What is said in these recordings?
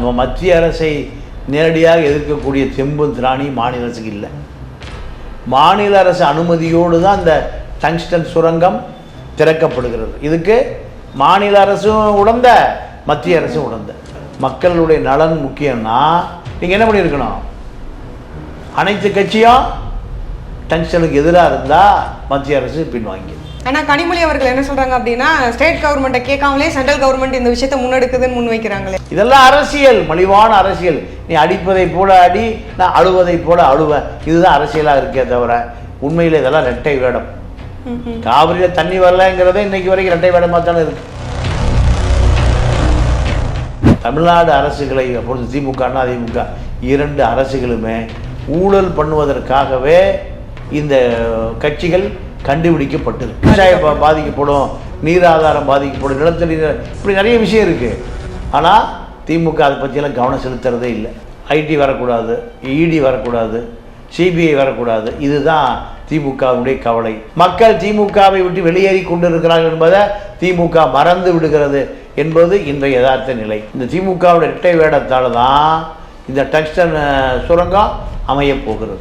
அந்த மத்திய அரசை நேரடியாக எதிர்க்கக்கூடிய தெம்பும் திராணி மாநில அரசுக்கு இல்லை. மாநில அரசு அனுமதியோடு தான் அந்த டங்ஸ்டன் சுரங்கம் திறக்கப்படுகிறது. இதுக்கு மாநில அரசும் உடந்த மத்திய அரசும் உடந்த. மக்களுடைய நலன் முக்கியம்னா நீங்கள் என்ன பண்ணியிருக்கணும்? அனைத்து கட்சியும் டங்ஸ்டனுக்கு எதிராக இருந்தால் மத்திய அரசு பின்வாங்கி ஆனா கனிமொழி அவர்கள் என்ன சொல்றாங்க அப்படின்னா ஸ்டேட் கவர்மெண்ட்டை கேட்காமலே சென்ட்ரல் கவர்மெண்ட் இந்த விஷயத்தை முன்னெடுக்குதுன்னு முன் வைக்கிறாங்களே இதெல்லாம் அரசியல் மலிவான அரசியல். நீ அடிப்பதை போல அடி நான் அழுவதை போல அழுவேன் இதுதான் அரசியலாக இருக்கே தவிர உண்மையில் இதெல்லாம் ரெட்டை வேடம். காவிரியில் தண்ணி வரலங்கிறதே இன்னைக்கு வரைக்கும் ரெட்டை வேடமாக தானே இருக்கு. தமிழ்நாடு அரசுகளை அப்பொழுது திமுக அண்ணா திமுக இரண்டு அரசுகளுமே ஊழல் பண்ணுவதற்காகவே இந்த கட்சிகள் கண்டுபிடிக்கப்பட்டிருக்கு. விவசாயம் பா- பாதிக்கப்படும் நீராதாரம் பாதிக்கப்படும் நிலத்தடி நீர் இப்படி நிறைய விஷயம் இருக்குது ஆனால் திமுக அதை பற்றியெல்லாம் கவனம் செலுத்துறதே இல்லை. ஐடி வரக்கூடாது இடி வரக்கூடாது சிபிஐ வரக்கூடாது. இதுதான் திமுகவுடைய கவலை. மக்கள் திமுகவை விட்டு வெளியேறி கொண்டிருக்கிறார்கள் என்பதை திமுக மறந்து விடுகிறது என்பது இன்றைய யதார்த்த நிலை. இந்த திமுகவுடைய இரட்டை வேடத்தால் தான் இந்த டங்ஸ்டன் சுரங்கம் அமையப் போகிறது.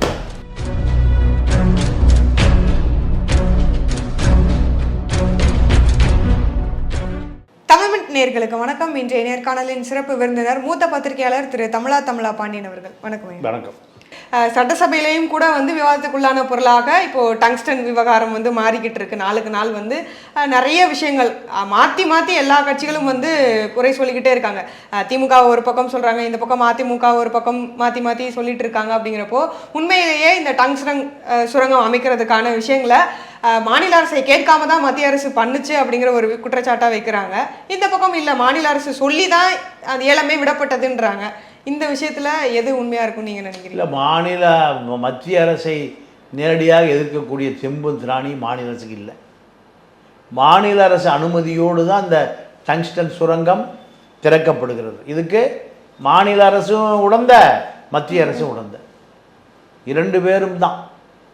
நேர்களுக்கு வணக்கம். இன்றைய நேர்காணலின் சிறப்பு விருந்தினர் மூத்த பத்திரிகையாளர் திரு தமிழா தமிழா பாண்டியன் அவர்கள். வணக்கம். வணக்கம். சட்டசபையிலையும் கூட வந்து விவாதத்துக்குள்ளான பொருளாக இப்போ டங்ஸ்டன் விவகாரம் வந்து மாறிக்கிட்டு இருக்கு. நாளுக்கு நாள் வந்து நிறைய விஷயங்கள் மாத்தி மாத்தி எல்லா கட்சிகளும் வந்து குறை சொல்லிக்கிட்டே இருக்காங்க. திமுக ஒரு பக்கம் சொல்றாங்க இந்த பக்கம் அதிமுக ஒரு பக்கம் மாத்தி மாத்தி சொல்லிட்டு இருக்காங்க அப்படிங்கிறப்போ உண்மையிலேயே இந்த டங்ஸ்டன் சுரங்கம் அமைக்கிறதுக்கான விஷயங்களை மாநில அரசை கேட்காம தான் மத்திய அரசு பண்ணுச்சு அப்படிங்கிற ஒரு குற்றச்சாட்டாக வைக்கிறாங்க. இந்த பக்கம் இல்லை மாநில அரசு சொல்லி தான் அது ஏலமே விடப்பட்டதுன்றாங்க. இந்த விஷயத்தில் எது உண்மையாக இருக்கும்னு நீங்கள் நினைக்கிறீங்க? இல்லை மாநில மத்திய அரசை நேரடியாக எதிர்க்கக்கூடிய தெம்பும் திராணி மாநில அரசுக்கு இல்லை. மாநில அரசு அனுமதியோடு தான் இந்த டங்ஸ்டன் சுரங்கம் திறக்கப்படுகிறது. இதுக்கு மாநில அரசும் உடந்த மத்திய அரசும் உடந்த. இரண்டு பேரும் தான்.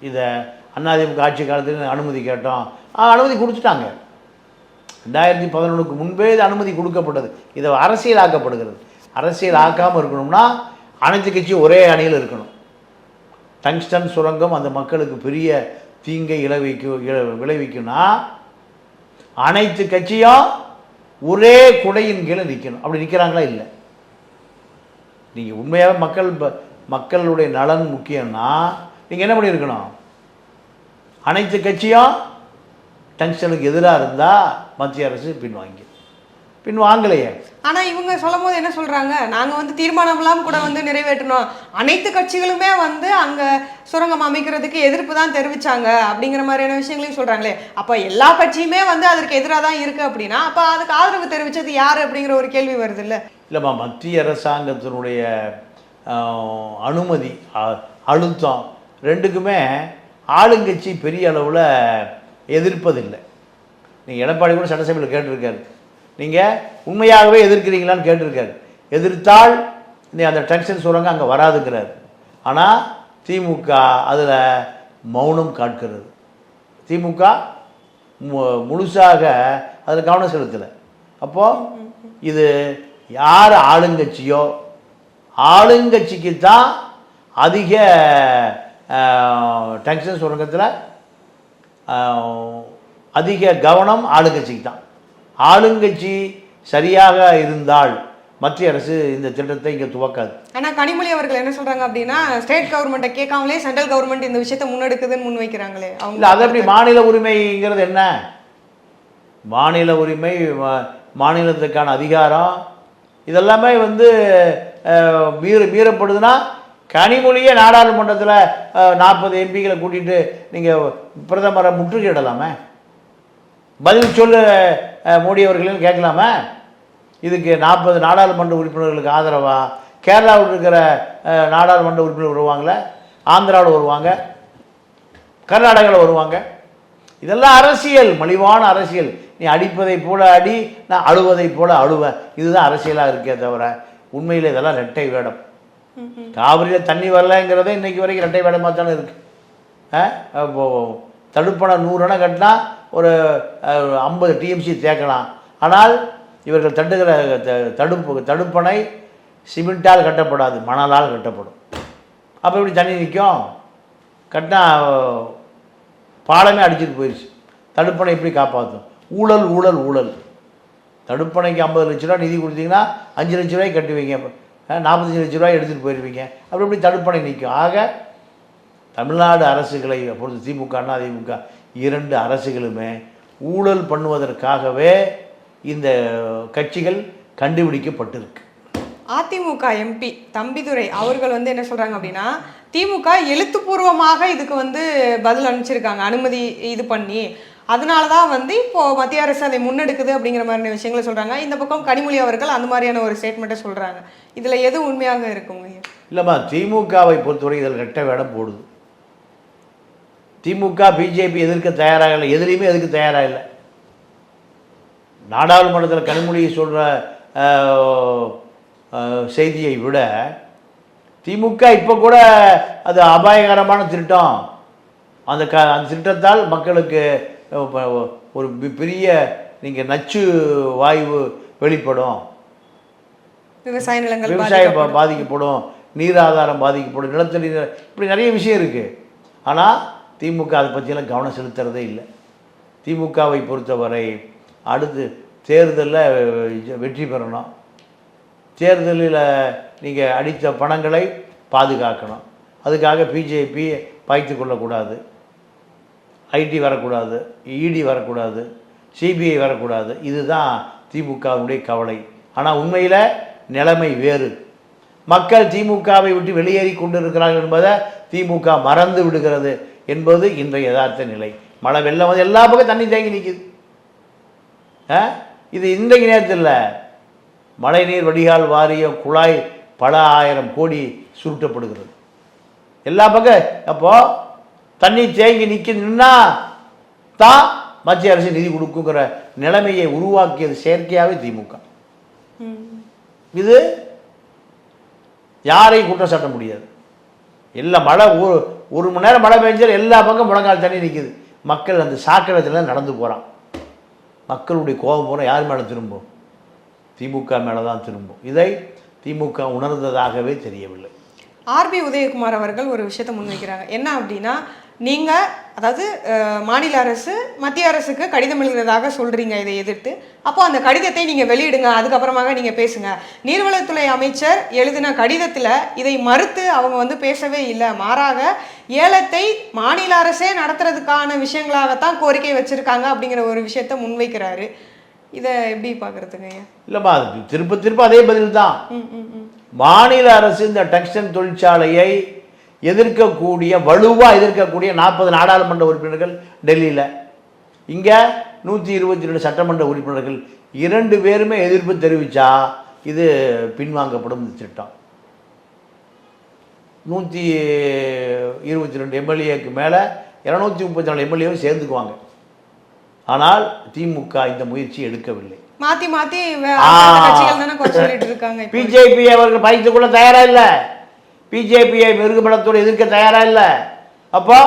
இதை அதிமுக ஆட்சி காலத்தில் அனுமதி கேட்டோம். அனுமதி கொடுத்துட்டாங்க. ரெண்டாயிரத்தி பதினொன்றுக்கு முன்பே இது அனுமதி கொடுக்கப்பட்டது. இதை அரசியலாக்கப்படுகிறது. அரசியல் ஆக்காமல் இருக்கணும்னா அனைத்து கட்சியும் ஒரே அணியில் இருக்கணும். டங்ஸ்டன் சுரங்கம் அந்த மக்களுக்கு பெரிய தீங்கை இழவிக்கும் விளைவிக்கும்னா அனைத்து கட்சியும் ஒரே குடையின் கீழே நிற்கணும் அப்படி நிற்கிறாங்களா இல்லை? நீங்கள் உண்மையாக மக்கள் ப- மக்களுடைய நலன் முக்கியம்னா நீங்கள் என்ன பண்ணியிருக்கணும்? அனைத்து கட்சியும் டங்ஸ்டனுக்கு எதிராக இருந்தால் மத்திய அரசு பின்வாங்கி பின்வாங்கலையே ஆனா இவங்க சொல்லும் போது என்ன சொல்றாங்க? நாங்க வந்து தீர்மானம் எல்லாம் கூட வந்து நிறைவேற்றணும். அனைத்து கட்சிகளுமே வந்து அங்க சுரங்கம் அமைக்கிறதுக்கு எதிர்ப்பு தான் தெரிவிச்சாங்க அப்படிங்கிற மாதிரியான விஷயங்களையும் சொல்றாங்களே. அப்ப எல்லா கட்சியுமே வந்து அதற்கு எதிராக தான் இருக்கு அப்படின்னா அப்ப அதுக்கு ஆதரவு தெரிவிச்சது யாரு அப்படிங்கிற ஒரு கேள்வி வருது இல்ல இல்லைம்மா மத்திய அரசாங்கத்தினுடைய அனுமதி அழுத்தம் ரெண்டுக்குமே ஆளுங்கட்சி பெரிய அளவில் எதிர்ப்பதில்லை. நீங்கள் எடப்பாடி கூட சட்டசபையில் கேட்டிருக்காரு. நீங்கள் உண்மையாகவே எதிர்க்கிறீங்களான்னு கேட்டிருக்காரு. எதிர்த்தால் இந்த அந்த டென்ஷன் சுரங்கம் அங்கே வராதுங்கிறார். ஆனால் திமுக அதில் மௌனம் காட்கிறது. திமுக மு- முழுசாக அதில் கவனம் செலுத்தலை. அப்போது இது யார் ஆளுங்கட்சியோ? ஆளுங்கட்சிக்கு தான் அதிக டென்ஷன் சுரங்கத்தில் அதிக கவனம் ஆளுங்கட்சிக்கு தான் ஆளுங்கட்சி சரியாக இருந்தால் மத்திய அரசு இந்த திட்டத்தை இங்கே துவக்காது. ஆனா கனிமொழி அவர்கள் என்ன சொல்றாங்க அப்படின்னா ஸ்டேட் கவர்மெண்ட்டை கேட்காமலே சென்ட்ரல் கவர்மெண்ட் இந்த விஷயத்தை முன்னெடுக்குதுன்னு முன் வைக்கிறாங்களே. இல்லை அவங்க அது எப்படி மாநில உரிமைங்கிறது என்ன? மாநில உரிமை மாநிலத்துக்கான அதிகாரம் இதெல்லாமே வந்து மீற மீறப்படுதுன்னா கனிமொழியே நாடாளுமன்றத்தில் நாற்பது எம்பிகளை கூட்டிகிட்டு நீங்கள் பிரதமரை முற்றுகையிடலாமே? பதில் சொல்லு மோடி அவர்களையும் கேட்கலாமே? இதுக்கு நாற்பது நாடாளுமன்ற உறுப்பினர்களுக்கு ஆதரவா? கேரளாவில் இருக்கிற நாடாளுமன்ற உறுப்பினர் வருவாங்களே? ஆந்திராவில் வருவாங்க? கர்நாடகாவில் வருவாங்க? இதெல்லாம் அரசியல் மலிவான அரசியல். நீ அடிப்பதை போல அடி நான் அழுவதை போல அழுவேன் இதுதான் அரசியலாக இருக்கே தவிர உண்மையில் இதெல்லாம் ரெட்டை வேடம். காவிரியில் தண்ணி வரலங்கிறத இன்னைக்கு வரைக்கும் ரெட்டை வேடமாக தானே இருக்கு. ஆ? அப்போ தடுப்பணை நூறு அணை கட்டினா ஒரு ஐம்பது டிஎம்சி தேக்கலாம் ஆனால் இவர்கள் தட்டுகிற த- தடுப்பு தடுப்பணை சிமெண்ட்டால் கட்டப்படாது மணலால் கட்டப்படும். அப்போ இப்படி தண்ணி நிற்கும்? கட்டினா பாலமே அடிச்சிட்டு போயிடுச்சு தடுப்பணை எப்படி காப்பாற்றும் ஊழல் ஊழல் ஊழல். தடுப்பணைக்கு ஐம்பது லட்ச ரூபா நிதி கொடுத்தீங்கன்னா அஞ்சு லட்ச ரூபாய் கட்டுவீங்க. அப்போ நாற்பத்தஞ்சு லட்ச ரூபாய் எடுத்துகிட்டு போயிருப்பீங்க. அப்படி எப்படி தடுப்பணை நிற்கும். ஆக தமிழ்நாடு அரசுகளை பொறுத்து திமுக அண்ணா திமுக இரண்டு அரசுகளுமே ஊழல் பண்ணுவதற்காகவே இந்த கட்சிகள் கண்டுபிடிக்கப்பட்டிருக்கு. அதிமுக எம்பி தம்பிதுரை அவர்கள் வந்து என்ன சொல்கிறாங்க அப்படின்னா திமுக எழுத்துப்பூர்வமாக இதுக்கு வந்து பதில் அனுப்பிச்சிருக்காங்க. அனுமதி இது பண்ணி அதனால தான் வந்து இப்போது மத்திய அரசு அதை முன்னெடுக்குது அப்படிங்கிற மாதிரியான விஷயங்களை சொல்கிறாங்க இந்த பக்கம் கனிமொழி அவர்கள் அந்த மாதிரியான ஒரு ஸ்டேட்மெண்ட்டை சொல்கிறாங்க இதில் எது உண்மையாக இருக்குங்க இல்லைம்மா திமுகவை பொறுத்தவரை இதில் ரெட்டை வேடம் போடுது. திமுக பிஜேபி எதிர்க்க தயாராக இல்லை. எதிலையுமே எதிர்க்க தயாராக இல்லை. நாடாளுமன்றத்தில் கனிமொழியை சொல்கிற செய்தியை விட திமுக இப்போ கூட அது அபாயகரமான திருட்டம். அந்த க அந்த திருட்டத்தால் மக்களுக்கு ஒரு பெரிய நீங்கள் நச்சு வாயு வெளிப்படும். விவசாய நிலங்கள் விவசாயம் பாதிக்கப்படும். பாதிக்கப்படும். நீர் ஆதாரம் பாதிக்கப்படும். நிலத்தடி நீர் இப்படி நிறைய விஷயம் இருக்குது ஆனால் திமுக அதை பற்றியெல்லாம் கவனம் செலுத்துறதே இல்லை. திமுகவை பொறுத்தவரை அடுத்து தேர்தலில் வெற்றி பெறணும். தேர்தலில் நீங்கள் அடித்த பணங்களை பாதுகாக்கணும். அதுக்காக பிஜேபி பாய்த்து கொள்ளக்கூடாது. ஐடி வரக்கூடாது இடி வரக்கூடாது சிபிஐ வரக்கூடாது. இதுதான் திமுகவுடைய கவலை. ஆனால் உண்மையில் நிலைமை வேறு. மக்கள் திமுகவை விட்டு வெளியேறி கொண்டிருக்கிறார்கள் என்பதை திமுக மறந்து விடுகிறது என்பது இன்றைய யதார்த்த நிலை. மழை வெள்ளம் வந்து எல்லா பக்கம் தண்ணி தேங்கி நிற்குது ஆ? இது இன்றைக்கு நேரத்தில் மழைநீர் வடிகால் வாரியம் குழாய் பல ஆயிரம் கோடி சுருட்டப்படுகிறது. எல்லா பக்கம் அப்போது தண்ணி தேங்கி நிற்க நின்னா தான் மத்திய அரசு நிதி கொடுக்குங்கிற நிலைமையை உருவாக்கியது செயற்கையாகவே திமுக. இது யாரையும் குற்றம் சாட்ட முடியாது. எல்லா மழை ஒரு ஒரு மணி நேரம் மழை பெஞ்சால் எல்லா பக்கம் முழங்கால் தண்ணி நிற்குது மக்கள் அந்த சாக்கடைத்தில் நடந்து போகிறான் மக்களுடைய கோபம் பூரா யார் மேலே திரும்பும்? திமுக மேலே தான் திரும்பும். இதை திமுக உணர்ந்ததாகவே தெரியவில்லை. ஆர்பி உதயகுமார் அவர்கள் ஒரு விஷயத்தை முன்வைக்கிறாங்க. என்ன அப்படின்னா நீங்க அதாவது மாநில அரசு மத்திய அரசுக்கு கடிதம் எழுதுறதாக சொல்றீங்க இதை எதிர்த்து. அப்போ அந்த கடிதத்தை நீங்க வெளியிடுங்க அதுக்கப்புறமாக நீங்க பேசுங்க. நீர்வளத்துறை அமைச்சர் எழுதின கடிதத்துல இதை மறுத்து அவங்க வந்து பேசவே இல்லை. மாறாக ஏலத்தை மாநில அரசே நடத்துறதுக்கான விஷயங்களாகத்தான் கோரிக்கை வச்சிருக்காங்க அப்படிங்கிற ஒரு விஷயத்த முன்வைக்கிறாரு. இதை எப்படி இல்லைம்மா அது திரும்ப திரும்ப அதே பதில் தான் மாநில அரசு இந்த டங்ஸ்டன் தொழிற்சாலையை எதிர்க்கக்கூடிய வலுவாக எதிர்க்கக்கூடிய நாற்பது நாடாளுமன்ற உறுப்பினர்கள் டெல்லியில். இங்கே நூற்றி இருபத்தி ரெண்டு சட்டமன்ற உறுப்பினர்கள். இரண்டு பேருமே எதிர்ப்பு தெரிவித்தா இது பின்வாங்கப்படும் இந்த திட்டம். நூற்றி இருபத்தி ரெண்டு எம்எல்ஏக்கு மேலே இரநூத்தி முப்பத்தி நாலு எம்எல்ஏவும் சேர்ந்துக்குவாங்க. ஆனால் திமுக இந்த முயற்சி எடுக்கவில்லை. இருக்காங்க இப்போ. பிஜேபி அவர்கள் பயிற்சிக் கொள்ள தயாரா இல்ல. பிஜேபியை மிருகபலத்தோடு எதிர்க்க தயாராக இல்லை? அப்போ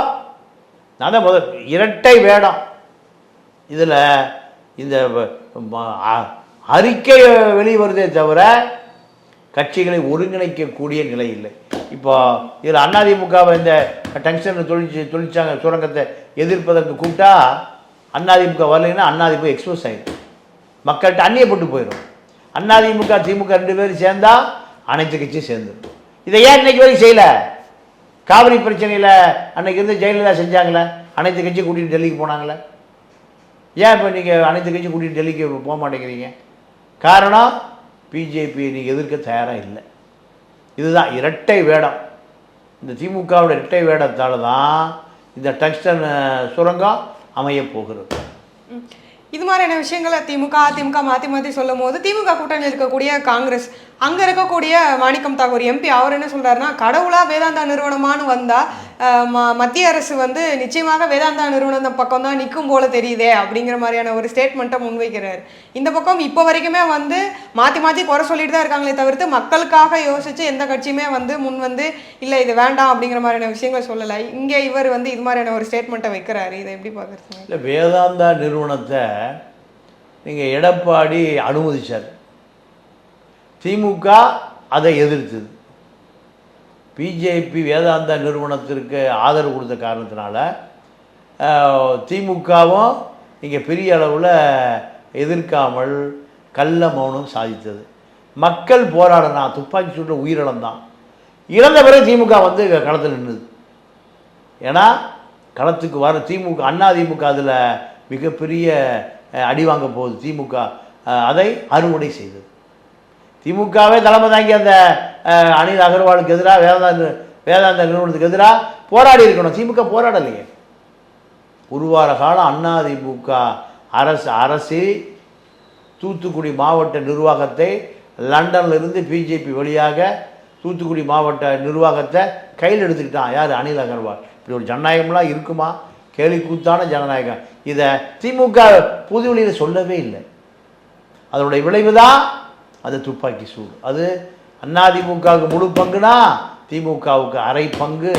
நான் தான் முதல் இரட்டை வேடம். இதில் இந்த அறிக்கை வெளிவருதே தவிர கட்சிகளை ஒருங்கிணைக்கக்கூடிய நிலை இல்லை. இப்போ இதில் அதிமுகவை இந்த டங்ஷன் தொழிற்சி தொழிற்சாங்க சுரங்கத்தை எதிர்ப்பதற்கு கூப்பிட்டா அதிமுக வரலைன்னா அதிமுக எக்ஸ்போஸ் ஆகிடும் மக்கள்கிட்ட அந்நியப்பட்டு போயிடும் அதிமுக திமுக ரெண்டு பேரும் சேர்ந்தால் அனைத்து கட்சியும் சேர்ந்துடும் இதை ஏன் இன்னைக்கு வரைக்கும் செய்யலை? காவிரி பிரச்சனையில் அன்னைக்கு இருந்து ஜெயலலிதா செஞ்சாங்களே? அனைத்து கட்சியும் கூட்டிகிட்டு டெல்லிக்கு போனாங்களே? ஏன் இப்போ நீங்கள் அனைத்து கட்சியும் கூட்டிகிட்டு டெல்லிக்கு போக மாட்டேங்கிறீங்க? காரணம் பிஜேபியை நீங்கள் எதிர்க்க தயாராக இல்லை. இதுதான் இரட்டை வேடம். இந்த திமுகவோட இரட்டை வேடத்தால் தான் இந்த டங்ஸ்டன் சுரங்கம் அமைய போகிறது. இது மாதிரியான விஷயங்களை திமுக அதிமுக மாற்றி மாற்றி சொல்லும் போது திமுக கூட்டணியில் இருக்கக்கூடிய காங்கிரஸ் அங்கே இருக்கக்கூடிய மாணிக்கம் தாகூர் எம்பி அவர் என்ன சொல்கிறாருன்னா கடவுளாக வேதாந்தா நிறுவனமானு வந்தால் ம- மத்திய அரசு வந்து நிச்சயமாக வேதாந்தா நிறுவனம் பக்கம் தான் நிற்கும் போல தெரியுதே அப்படிங்கிற மாதிரியான ஒரு ஸ்டேட்மெண்ட்டை முன்வைக்கிறார். இந்த பக்கம் இப்போ வரைக்குமே வந்து மாற்றி மாற்றி குறை சொல்லிட்டு தான் இருக்காங்களே தவிர்த்து மக்களுக்காக யோசித்து எந்த கட்சியுமே வந்து முன் வந்து இல்லை இது வேண்டாம் அப்படிங்கிற மாதிரியான விஷயங்களை சொல்லலை. இங்கே இவர் வந்து இது மாதிரியான ஒரு ஸ்டேட்மெண்ட்டை வைக்கிறாரு. இதை எப்படி பார்க்குறது இல்லை வேதாந்தா நிறுவனத்தை நீங்கள் எடப்பாடி அனுமதிச்சார். திமுக அதை எதிர்த்தது. பிஜேபி வேதாந்தா நிறுவனத்திற்கு ஆதரவு கொடுத்த காரணத்தினால திமுகவும் இங்கே பெரிய அளவில் எதிர்க்காமல் கள்ள மௌனம் சாதித்தது. மக்கள் போராடினா துப்பாக்கி சூட்ட உயிரிழந்தான். இறந்த பிறகு திமுக வந்து களத்தில் நின்றுது ஏன்னா களத்துக்கு வர திமுக அண்ணா திமுக அதில் மிகப்பெரிய அடி வாங்க போகுது. திமுக அதை அறுவடை செய்தது. திமுகவே தலைமை தாங்கி அந்த அனில் அகர்வாலுக்கு எதிராக வேதாந்த வேதாந்த நிறுவனத்துக்கு எதிராக போராடி இருக்கணும். திமுக போராடலையே. ஒரு வார காலம் அண்ணா திமுக அரசு அரசு தூத்துக்குடி மாவட்ட நிர்வாகத்தை லண்டன்ல இருந்து பிஜேபி வழியாக தூத்துக்குடி மாவட்ட நிர்வாகத்தை கையில் எடுத்துக்கிட்டான். யார்? அனில் அகர்வால். இப்படி ஒரு ஜனநாயகம்லாம் இருக்குமா? கேலி கூத்தான ஜனநாயகம். இதை திமுக புதுவெளியில் சொல்லவே இல்லை. அதனுடைய விளைவு தான் அது துப்பாக்கி சூடு. அது அதிமுகவுக்கு முழு பங்குனா திமுகவுக்கு அரை பங்கு.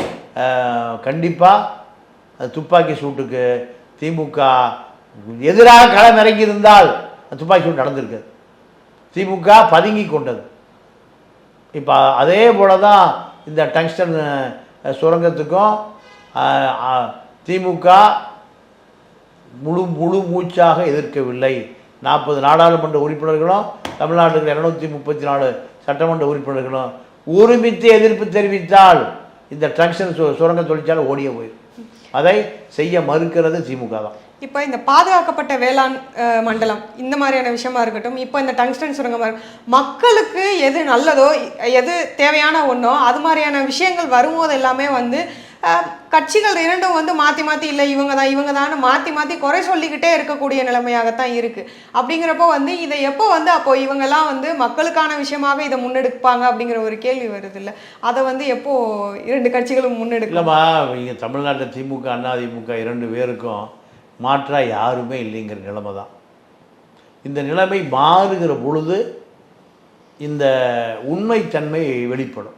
கண்டிப்பாக அது துப்பாக்கி சூட்டுக்கு திமுக எதிராக களம் இறங்கி இருந்தால் அந்த துப்பாக்கி சூடு நடந்திருக்குது. திமுக பதுங்கி கொண்டது. இப்போ அதே போல தான் இந்த டங்ஸ்டன் சுரங்கத்துக்கும் திமுக முழு முழு மூச்சாக எதிர்க்கவில்லை. நாற்பது நாடாளுமன்ற உறுப்பினர்களும் தமிழ்நாட்டுக்கு இரநூத்தி முப்பத்தி நாலு சட்டமன்ற உறுப்பினர்களும் ஒருமித்து எதிர்ப்பு தெரிவித்தால் இந்த டங்ஸ்டன் சு சுரங்க தொழிற்சாலை ஓடிய போயிடும். அதை செய்ய மறுக்கிறது திமுக தான். இப்போ இந்த பாதுகாக்கப்பட்ட வேளாண் மண்டலம் இந்த மாதிரியான விஷயமா இருக்கட்டும் இப்போ இந்த டங்ஸ்டன் சுரங்கம் இருக்கட்டும் மக்களுக்கு எது நல்லதோ எது தேவையான ஒன்றோ அது மாதிரியான விஷயங்கள் வரும்போது எல்லாமே வந்து கட்சிகள் இரண்டும் வந்து மாற்றி மாற்றி இல்லை இவங்க தான் இவங்க தான் மாற்றி மாற்றி குறை சொல்லிக்கிட்டே இருக்கக்கூடிய நிலைமையாகத்தான் இருக்குது அப்படிங்கிறப்போ வந்து இதை எப்போ வந்து அப்போ இவங்கெல்லாம் வந்து மக்களுக்கான விஷயமாக இதை முன்னெடுப்பாங்க அப்படிங்கிற ஒரு கேள்வி வருது இல்லை அதை வந்து எப்போ இரண்டு கட்சிகளும் முன்னெடுக்கலாமா இங்கே தமிழ்நாட்டில் திமுக அண்ணா திமுக இரண்டு பேருக்கும் மாற்றாக யாருமே இல்லைங்கிற நிலைமை தான். இந்த நிலைமை மாறுகிற பொழுது இந்த உண்மைத்தன்மை வெளிப்படும்.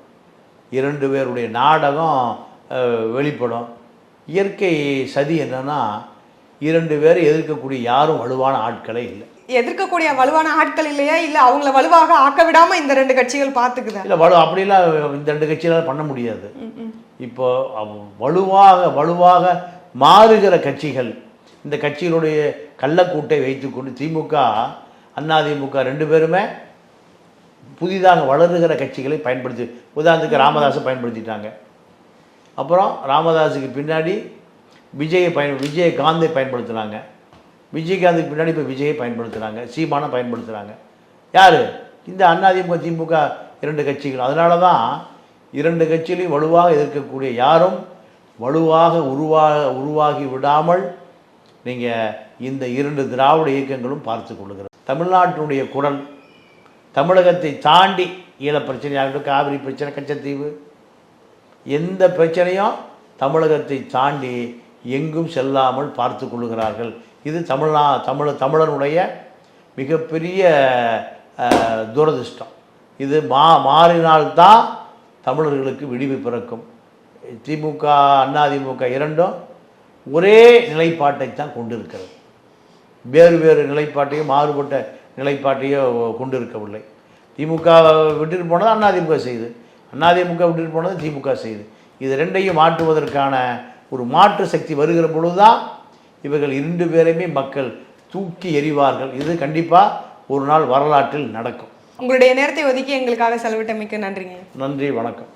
இரண்டு பேருடைய நாடகம் வெளிப்படும். இயற்கை சதி என்னன்னா இரண்டு பேரை எதிர்க்கக்கூடிய யாரும் வலுவான ஆட்களே இல்லை. எதிர்க்கக்கூடிய வலுவான ஆட்கள் இல்லையா? இல்ல அவங்கள வலுவாக ஆக்க விடாம இந்த ரெண்டு கட்சிகள் பாத்துக்குதா? இல்லை வலு அப்படிலாம் இந்த ரெண்டு கட்சிகளால் பண்ண முடியாது. இப்போ வலுவாக வலுவாக மாறுகிற கட்சிகள் இந்த கட்சிகளுடைய கள்ளக்கூட்டை வைத்துக்கொண்டு திமுக அதிமுக ரெண்டு பேருமே புதிதாக வளருகிற கட்சிகளை பயன்படுத்தி உதாரணத்துக்கு ராமதாஸை பயன்படுத்திட்டாங்க. அப்புறம் ராமதாஸுக்கு பின்னாடி விஜயை பயன் விஜயகாந்தை பயன்படுத்துனாங்க விஜயகாந்துக்கு பின்னாடி இப்போ விஜயை பயன்படுத்துகிறாங்க சீமானை பயன்படுத்துகிறாங்க யார்? இந்த அதிமுக திமுக இரண்டு கட்சிகள். அதனால தான் இரண்டு கட்சிகளையும் வலுவாக எதிர்க்கக்கூடிய யாரும் வலுவாக உருவாக உருவாகி விடாமல் நீங்கள் இந்த இரண்டு திராவிட இயக்கங்களும் பார்த்து கொள்ளுகிறது. தமிழ்நாட்டினுடைய குரல் தமிழகத்தை தாண்டி ஈழப் பிரச்சனையாகட்டும் காவிரி பிரச்சனை கச்சத்தீவு எந்த பிரச்சனையும் தமிழகத்தை தாண்டி எங்கும் செல்லாமல் பார்த்து கொள்கிறார்கள். இது தமிழ்நா தமிழ் தமிழனுடைய மிகப்பெரிய துரதிருஷ்டம் துரதிர்ஷ்டம். இது மா மாறினால்தான் தமிழர்களுக்கு விடிவு பிறக்கும். திமுக அதிமுக இரண்டும் ஒரே நிலைப்பாட்டை தான் கொண்டிருக்கிறது. வேறு வேறு நிலைப்பாட்டையும் மாறுபட்ட நிலைப்பாட்டையோ கொண்டிருக்கவில்லை. திமுக விட்டுட்டு போனது அதிமுக செய்யுது அதிமுக விட்டுட்டு போனது திமுக செய்யுது இது ரெண்டையும் மாற்றுவதற்கான ஒரு மாற்று சக்தி வருகிற பொழுதுதான் இவர்கள் இரண்டு பேரையுமே மக்கள் தூக்கி எறிவார்கள். இது கண்டிப்பாக ஒரு நாள் வரலாற்றில் நடக்கும். உங்களுடைய நேரத்தை ஒதுக்கி எங்களுக்காக செலவிட்டமைக்கு நன்றிங்க. நன்றி வணக்கம்.